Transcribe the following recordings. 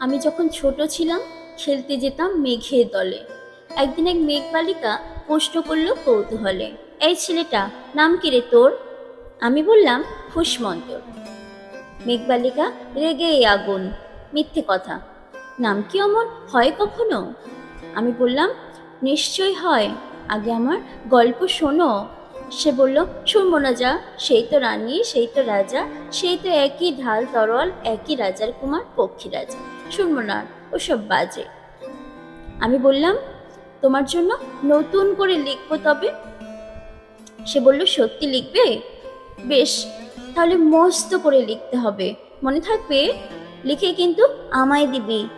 আমি যখন ছোট ছিলাম, খেলতে যেতাম মেঘের দলে। একদিন এক মেঘ বালিকা প্রশ্ন করল কৌতূহলে, এই ছেলেটা, নাম কি রে তোর? আমি বললাম, খুশমন্তর। মেঘবালিকা, রেগে আগুন, মিথ্যে কথা। নাম কি অমন হয় কখনো? আমি বললাম নিশ্চয় হয়। আগে আমার গল্প শোনো। সে বলল, শুনব না যা, সেই তো রানী, সেই তো রাজা, সেই তো একই ঢাল তরল একই রাজার কুমার, পক্ষী রাজা। শুনব না, ওসব বাজে। আমি বললাম, তোমার জন্য নতুন করে লিখব তবে? সে বলল, সত্যি লিখবে? বেশ, তাহলে মস্ত করে লিখতে হবে, মনে থাকবে? লিখে কিন্তু আমায় দিবি।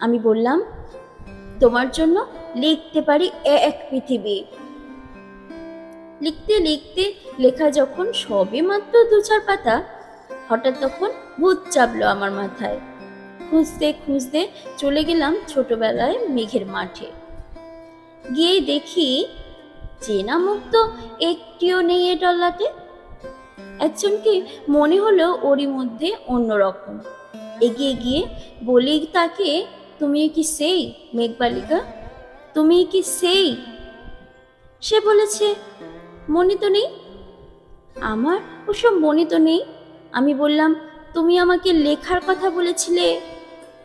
আমি বললাম, তোমার জন্য লিখতে পারি এক পৃথিবী। লিখতে লিখতে লেখা যখন সবে মাত্র দু চার পাতা, হঠাৎ তখন ভূত চাপলো আমার মাথায়। খুঁজতে খুঁজতে চলে গেলাম ছোটবেলায় মেঘের মাঠে। গিয়ে দেখি চেনা মুখ তো একটিও নেই এ টল্লাটে একজনকে মনে হলো ওরই মধ্যে অন্যরকম। এগিয়ে গিয়ে বলি, তাকে তুমি কি সেই মেঘবালিকা? তুমি কি সেই? সে বলেছে মনে তো নেই? আমার ওসব মনে তো নেই। আমি বললাম, তুমি আমাকে লেখার কথা বলেছিলে?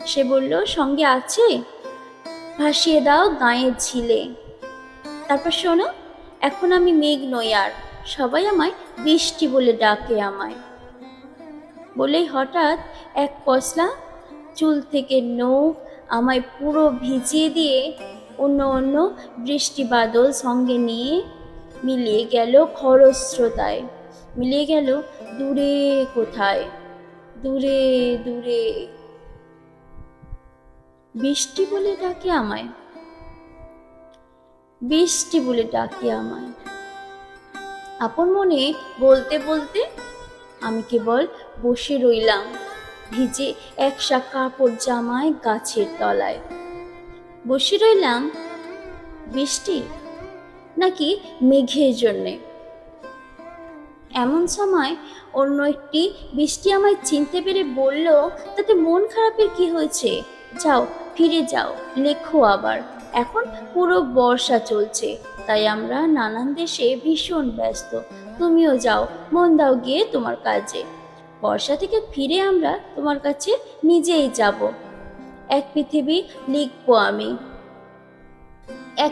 সে বলল, সঙ্গে আছে। ভাসিয়ে দাও গায়ের ঝিলে। তারপর শোনো, এখন আমি মেঘ নই আর, সবাই আমায় বৃষ্টি বলে ডাকে আমায়। বলেই হঠাৎ এক পশলা চুল থেকে নখ আমায় পুরো ভিজিয়ে দিয়ে অন্য অন্য বৃষ্টি বাদল সঙ্গে নিয়ে মিলিয়ে গেল খরস্রোতায়। মিলিয়ে গেল দূরে কোথায়? দূরে দূরে। বৃষ্টি বলে ডাকে আমায়। বৃষ্টি বলে ডাকে আমায়। আপন মনে বলতে বলতে আমি কেবল বসে রইলাম, ভিজে একসা কাপড় জামায় গাছের তলায়। বসে রইলাম বৃষ্টি নাকি মেঘের জন্যে? এমন সময় অন্য একটি বৃষ্টি আমায় চিনতে পেরে বলল, তাতে মন খারাপের কি হয়েছে? যাও, ফিরে যাও, লেখো আবার। এখন পুরো বর্ষা চলছে, তাই আমরা নানান দেশে ভীষণ ব্যস্ত। তুমিও যাও, মন দাও গিয়ে তোমার কাজে। বর্ষা থেকে ফিরে আমরা তোমার কাছে নিজেই যাব। এক পৃথিবী লিখব আমি। এক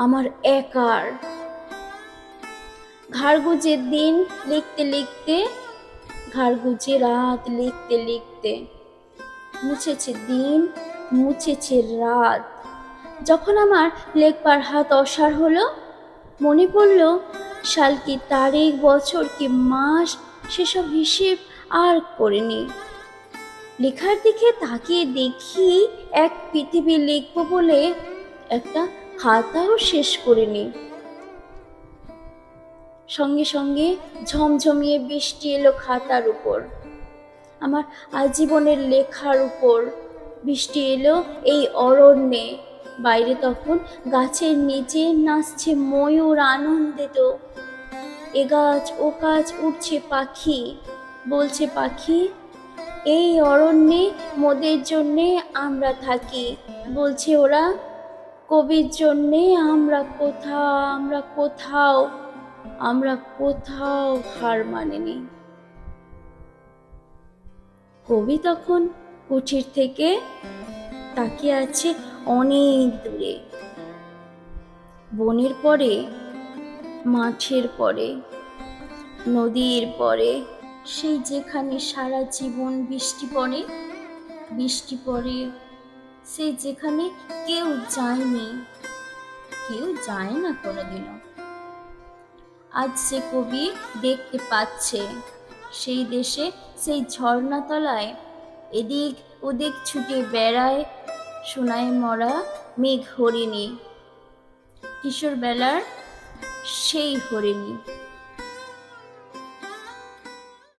আমার একার। ঘাড়গুজের দিন লিখতে লিখতে, ঘাড়গুজে রাত লিখতে লিখতে। মুছেছে দিন, মুছেছে রাত। যখন আমার লেখবার হাত অসার হলো, মনে পড়ল, সাল কি তারিখ, বছর কি মাস, সেসব হিসেব আর করিনি। লেখার দিকে তাকিয়ে দেখি এক পৃথিবী লিখব বলে একটা খাতাও শেষ করিনি। সঙ্গে সঙ্গে ঝমঝমিয়ে বৃষ্টি এলো খাতার উপর। আমার আজীবনের লেখার উপর। বৃষ্টি এলো এই অরণ্যে। বাইরে তখন গাছের নিচে নাচছে ময়ূর আনন্দিত। এ গাছ, ও গাছ উঠছে পাখি। বলছে পাখি, এই অরণ্যে মোদের জন্যে আমরা থাকি। বলছে ওরা কবির জন্যে আমরা কোথাও আমরা কোথাও আমরা কোথাও হার মানিনি। কবি তখন কুঠির থেকে তাকিয়ে আছে অনেক দূরে। বনের পরে, মাঠের পরে, নদীর পরে, সেই যেখানে সারা জীবন বৃষ্টি পড়ে বৃষ্টি পড়ে সে যেখানে কেউ যায়নি। কেউ যায় না কোনোদিনও। আজ সে কবি দেখতে পাচ্ছে। সেই দেশে সেই ঝর্ণাতলায় এদিক ওদিক ছুটে বেড়ায় সোনায় মরা মেঘ হরিণী। কিশোর বেলার সেই হরিণী।